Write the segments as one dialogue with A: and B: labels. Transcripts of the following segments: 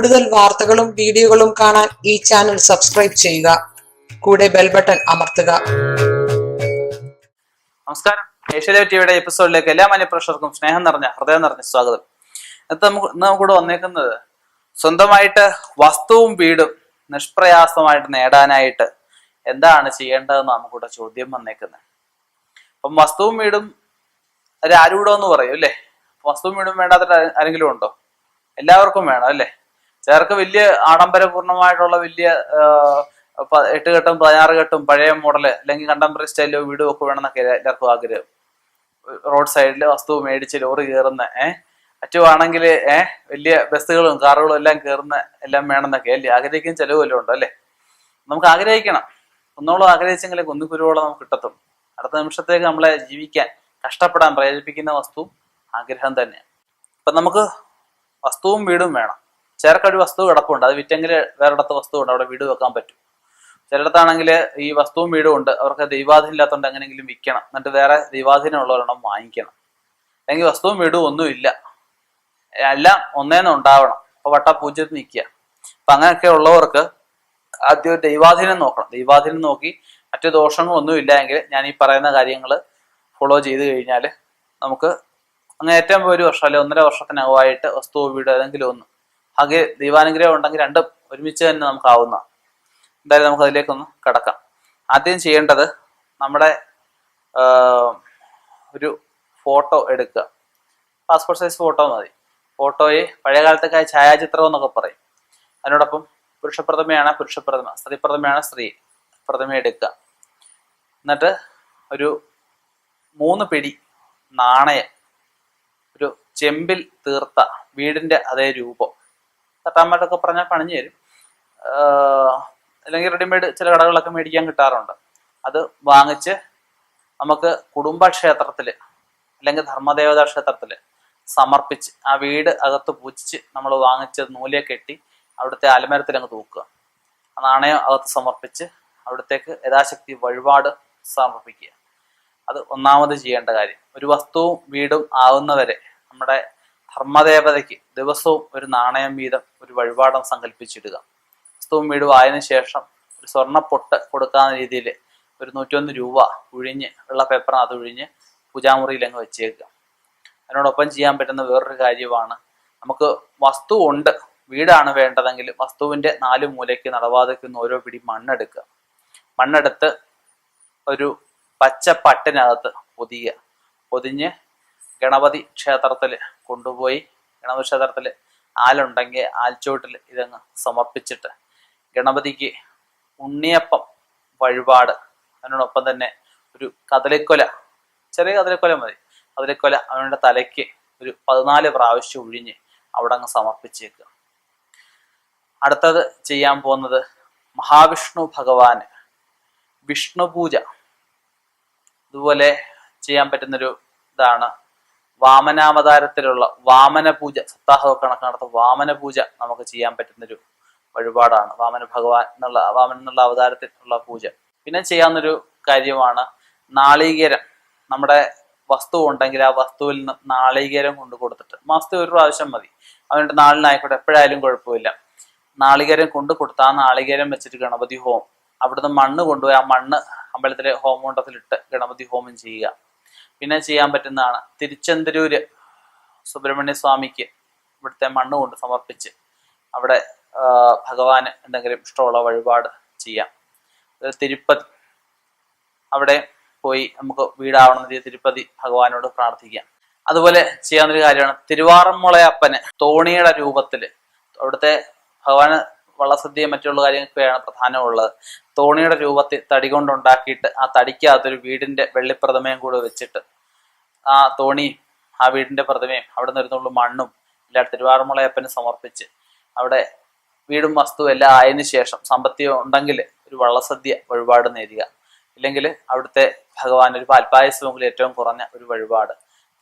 A: കൂടുതൽ വാർത്തകളും വീഡിയോകളും കാണാൻ ഈ ചാനൽ സബ്സ്ക്രൈബ് ചെയ്യുക. കൂടെ ബെൽ ബട്ടൺ അമർത്തുക.
B: നമസ്കാരം. ഏഷ്യാലേ ടിവിയുടെ എപ്പിസോഡിലേക്ക് എല്ലാ മനുഷ്യർക്കും സ്നേഹം നിറഞ്ഞ ഹൃദയം നിറഞ്ഞ സ്വാഗതം. ഇന്നത്തെ നമുക്ക് ഇന്ന് നമുക്കിവിടെ വന്നേക്കുന്നത് സ്വന്തമായിട്ട് വസ്തുവും വീടും നിഷ്പ്രയാസമായിട്ട് നേടാനായിട്ട് എന്താണ് ചെയ്യേണ്ടതെന്ന് നമുക്കിവിടെ ചോദ്യം വന്നേക്കുന്നത്. അപ്പം വസ്തുവും വീടും ആരൂടം എന്ന് പറയും അല്ലേ? വസ്തുവും വീടും വേണ്ടാത്ത ആരെങ്കിലും ഉണ്ടോ? എല്ലാവർക്കും വേണം അല്ലേ? ചിലർക്ക് വലിയ ആഡംബരപൂർണമായിട്ടുള്ള വലിയ എട്ട് ഘട്ടം പതിനാറ് കെട്ടും പഴയ മോഡൽ അല്ലെങ്കിൽ കണ്ടംപററി സ്റ്റൈലിലോ വീടും ഒക്കെ വേണമെന്നൊക്കെ എല്ലാവർക്കും ആഗ്രഹം. റോഡ് സൈഡിൽ വസ്തു മേടിച്ച് ലോറി കയറുന്ന ഏഹ് മറ്റുവാണെങ്കിൽ ഏഹ് വലിയ ബസ്സുകളും കാറുകളും എല്ലാം കയറുന്ന എല്ലാം വേണമെന്നൊക്കെ അല്ലേ? ആഗ്രഹിക്കുന്ന ചെലവ് വല്ലതും ഉണ്ടോ അല്ലേ? നമുക്ക് ആഗ്രഹിക്കണം. ഒന്നോളം ആഗ്രഹിച്ചെങ്കിലും കുന്നു കുരുവോളം നമുക്ക് കിട്ടത്തും അടുത്ത നിമിഷത്തേക്ക് നമ്മളെ ജീവിക്കാൻ കഷ്ടപ്പെടാൻ പ്രേരിപ്പിക്കുന്ന വസ്തു ആഗ്രഹം തന്നെയാണ്. അപ്പൊ നമുക്ക് വസ്തുവും വീടും വേണം. ചേർക്കൊരു വസ്തു കിടപ്പുണ്ട്. അത് വിറ്റെങ്കിൽ വേറെടുത്ത വസ്തു ഉണ്ട്. അവിടെ വീട് വെക്കാൻ പറ്റും. ചിലയിടത്താണെങ്കിൽ ഈ വസ്തുവും വീടും ഉണ്ട്. അവർക്ക് ദൈവാധീനം ഇല്ലാത്തതുകൊണ്ട് എങ്ങനെയെങ്കിലും വിൽക്കണം. എന്നിട്ട് വേറെ ദൈവാധീനം ഉള്ളവരെണ്ണം വാങ്ങിക്കണം. അല്ലെങ്കിൽ വസ്തുവും വീടും ഒന്നുമില്ല എല്ലാം ഒന്നേന്ന് ഉണ്ടാവണം. അപ്പൊ വട്ട പൂജ്യത്തിൽ നിൽക്കുക. അപ്പൊ അങ്ങനെയൊക്കെ ഉള്ളവർക്ക് ആദ്യം ദൈവാധീനം നോക്കണം. ദൈവാധീനം നോക്കി മറ്റു ദോഷങ്ങളൊന്നും ഇല്ല എങ്കിൽ ഞാൻ ഈ പറയുന്ന കാര്യങ്ങൾ ഫോളോ ചെയ്ത് കഴിഞ്ഞാൽ നമുക്ക് അങ്ങനെ ഏറ്റവും ഒരു വർഷം അല്ലെങ്കിൽ ഒന്നര വർഷത്തിനകമായിട്ട് വസ്തുവോ വീടോ ഏതെങ്കിലും ഒന്ന് ആകെ ദൈവാനുഗ്രഹം ഉണ്ടെങ്കിൽ രണ്ടും ഒരുമിച്ച് തന്നെ നമുക്കാവുന്ന. എന്തായാലും നമുക്ക് അതിലേക്കൊന്ന് കടക്കാം. ആദ്യം ചെയ്യേണ്ടത് നമ്മുടെ ഒരു ഫോട്ടോ എടുക്കുക. പാസ്പോർട്ട് സൈസ് ഫോട്ടോ മതി. ഫോട്ടോയെ പഴയ കാലത്തൊക്കെ ഛായാചിത്രം എന്നൊക്കെ പറയും. അതിനോടൊപ്പം പുരുഷപ്രതിമയാണ് പുരുഷപ്രതിമ സ്ത്രീ പ്രതിമയാണ് സ്ത്രീ പ്രതിമ എടുക്കുക. എന്നിട്ട് ഒരു മൂന്ന് പിടി നാണയം ഒരു ചെമ്പിൽ തീർത്ത വീടിന്റെ അതേ രൂപം. തട്ടാമ്പറ്റൊക്കെ പറഞ്ഞാൽ പണിഞ്ഞു തരും. അല്ലെങ്കിൽ റെഡിമെയ്ഡ് ചില കടകളിലൊക്കെ മേടിക്കാൻ കിട്ടാറുണ്ട്. അത് വാങ്ങിച്ച് നമുക്ക് കുടുംബക്ഷേത്രത്തിൽ അല്ലെങ്കിൽ ധർമ്മദേവതാ ക്ഷേത്രത്തിൽ സമർപ്പിച്ച് ആ വീട് അകത്ത് പൂജിച്ച് നമ്മൾ വാങ്ങിച്ച നൂലെ കെട്ടി അവിടുത്തെ ആലമരത്തിൽ അങ്ങ് തൂക്കുക. ആ നാണയം അകത്ത് സമർപ്പിച്ച് അവിടത്തേക്ക് യഥാശക്തി വഴിപാട് സമർപ്പിക്കുക. അത് ഒന്നാമത് ചെയ്യേണ്ട കാര്യം. ഒരു വസ്തുവും വീടും ആവുന്നവരെ നമ്മുടെ ധർമ്മദേവതയ്ക്ക് ദിവസവും ഒരു നാണയം വീതം ഒരു വഴിപാടം സങ്കല്പിച്ചിടുക. വസ്തുവും വീടും ആയതിനു ശേഷം ഒരു സ്വർണ പൊട്ട് കൊടുക്കാവുന്ന രീതിയിൽ ഒരു നൂറ്റൊന്ന് രൂപ ഉഴിഞ്ഞ് ഉള്ള പേപ്പറിനകത്ത് ഉഴിഞ്ഞ് പൂജാമുറിയിൽ അങ്ങ് വെച്ചേക്കുക. അതിനോടൊപ്പം ചെയ്യാൻ പറ്റുന്ന വേറൊരു കാര്യമാണ് നമുക്ക് വസ്തു ഉണ്ട് വീടാണ് വേണ്ടതെങ്കിൽ വസ്തുവിന്റെ നാല് മൂലയ്ക്ക് നടവാതയ്ക്കുന്ന ഓരോ പിടി മണ്ണെടുക്കുക. മണ്ണെടുത്ത് ഒരു പച്ച പട്ടിനകത്ത് പൊതിയുക. പൊതിഞ്ഞ് ഗണപതി ക്ഷേത്രത്തിൽ കൊണ്ടുപോയി. ഗണപതി ക്ഷേത്രത്തിൽ ആലുണ്ടെങ്കിൽ ആൽച്ചോട്ടിൽ ഇതങ്ങ് സമർപ്പിച്ചിട്ട് ഗണപതിക്ക് ഉണ്ണിയപ്പം വഴിപാട്. അതിനോടൊപ്പം തന്നെ ഒരു കതലിക്കൊല ചെറിയ കതലിക്കൊല മതി. കതലിക്കൊല അവനുടെ തലയ്ക്ക് ഒരു പതിനാല് പ്രാവശ്യം ഒഴിഞ്ഞ് അവിടെ അങ്ങ് സമർപ്പിച്ചേക്കുക അടുത്തത് ചെയ്യാൻ പോകുന്നത് മഹാവിഷ്ണു ഭഗവാന് വിഷ്ണു പൂജ ഇതുപോലെ ചെയ്യാൻ പറ്റുന്നൊരു ഇതാണ് വാമനാവതാരത്തിലുള്ള വാമന പൂജ സപ്താഹമൊക്കെ കണക്ക് നടത്തുന്ന വാമന പൂജ നമുക്ക് ചെയ്യാൻ പറ്റുന്നൊരു വഴിപാടാണ്. വാമന ഭഗവാൻ എന്നുള്ള വാമൻ എന്നുള്ള അവതാരത്തിൽ ഉള്ള പൂജ. പിന്നെ ചെയ്യാവുന്നൊരു കാര്യമാണ് നാളികേരം. നമ്മുടെ വസ്തു ഉണ്ടെങ്കിൽ ആ വസ്തുവിൽ നിന്ന് നാളികേരം കൊണ്ട് കൊടുത്തിട്ട് മാസത്തിൽ ഒരു പ്രാവശ്യം മതി. അവനോട് നാളിനായിക്കോട്ടെ എപ്പോഴായാലും കുഴപ്പമില്ല. നാളികേരം കൊണ്ട് കൊടുത്ത് ആ നാളികേരം വെച്ചിട്ട് ഗണപതി ഹോം അവിടുന്ന് മണ്ണ് കൊണ്ടുപോയി ആ മണ്ണ് അമ്പലത്തിലെ ഹോമകുണ്ടത്തിലിട്ട് ഗണപതി ഹോമം ചെയ്യുക. പിന്നെ ചെയ്യാൻ പറ്റുന്നതാണ്. തിരുച്ചെന്തരൂര് സുബ്രഹ്മണ്യ സ്വാമിക്ക് ഇവിടുത്തെ മണ്ണ് കൊണ്ട് സമർപ്പിച്ച് അവിടെ ഭഗവാന് എന്തെങ്കിലും ഇഷ്ടമുള്ള വഴിപാട് ചെയ്യാം. തിരുപ്പതി. അവിടെ പോയി നമുക്ക് വീടാവണം എന്ന് തിരുപ്പതി ഭഗവാനോട് പ്രാർത്ഥിക്കാം. അതുപോലെ ചെയ്യാവുന്നൊരു കാര്യമാണ്. തിരുവാറന്മുളയപ്പന് തോണിയുടെ രൂപത്തിൽ അവിടുത്തെ ഭഗവാന് വള്ളസദ്യയും മറ്റുള്ള കാര്യങ്ങളൊക്കെയാണ് പ്രധാനമുള്ളത്. തോണിയുടെ രൂപത്തിൽ തടി കൊണ്ടുണ്ടാക്കിയിട്ട് ആ തടിക്കകത്തൊരു വീടിന്റെ വെള്ളിപ്രതിമയും കൂടെ വെച്ചിട്ട് ആ തോണി ആ വീടിന്റെ പ്രതിമയും അവിടെ നിന്നിരുന്നുള്ള മണ്ണും എല്ലാ തിരുവാറുമുളയപ്പന് സമർപ്പിച്ച് അവിടെ വീടും വസ്തു എല്ലാം ആയതിനു ശേഷം സമ്പത്തിയോ ഉണ്ടെങ്കിൽ ഒരു വള്ളസദ്യ വഴിപാട് നേരുക. ഇല്ലെങ്കിൽ അവിടുത്തെ ഭഗവാൻ ഒരു പാൽപ്പായസമെങ്കിലും ഏറ്റവും കുറഞ്ഞ ഒരു വഴിപാട്.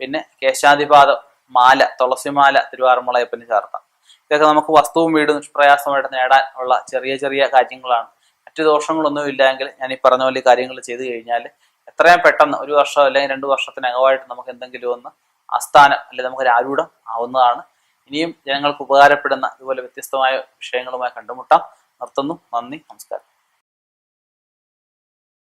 B: പിന്നെ കേശാധിപാദം മാല തുളസിമാല തിരുവാറുമുളയപ്പന് ചേർത്താം ഇതൊക്കെ നമുക്ക് വസ്തുവും വീടും നിഷ്പ്രയാസമായിട്ട് നേടാൻ ഉള്ള ചെറിയ ചെറിയ കാര്യങ്ങളാണ്. മറ്റു ദോഷങ്ങളൊന്നും ഇല്ലെങ്കിൽ ഞാൻ ഈ പറഞ്ഞ പോലെ കാര്യങ്ങൾ ചെയ്തു കഴിഞ്ഞാൽ എത്രയും പെട്ടെന്ന് ഒരു വർഷം അല്ലെങ്കിൽ രണ്ട് വർഷത്തിനകമായിട്ട് നമുക്ക് എന്തെങ്കിലും ഒന്ന് ആസ്ഥാനം അല്ലെങ്കിൽ നമുക്ക് ആരൂഢം ആവുന്നതാണ്. ഇനിയും ജനങ്ങൾക്ക് ഉപകാരപ്പെടുന്ന ഇതുപോലെ വ്യത്യസ്തമായ വിഷയങ്ങളുമായി കണ്ടുമുട്ടാം. നിർത്തുന്നു. നന്ദി. നമസ്കാരം.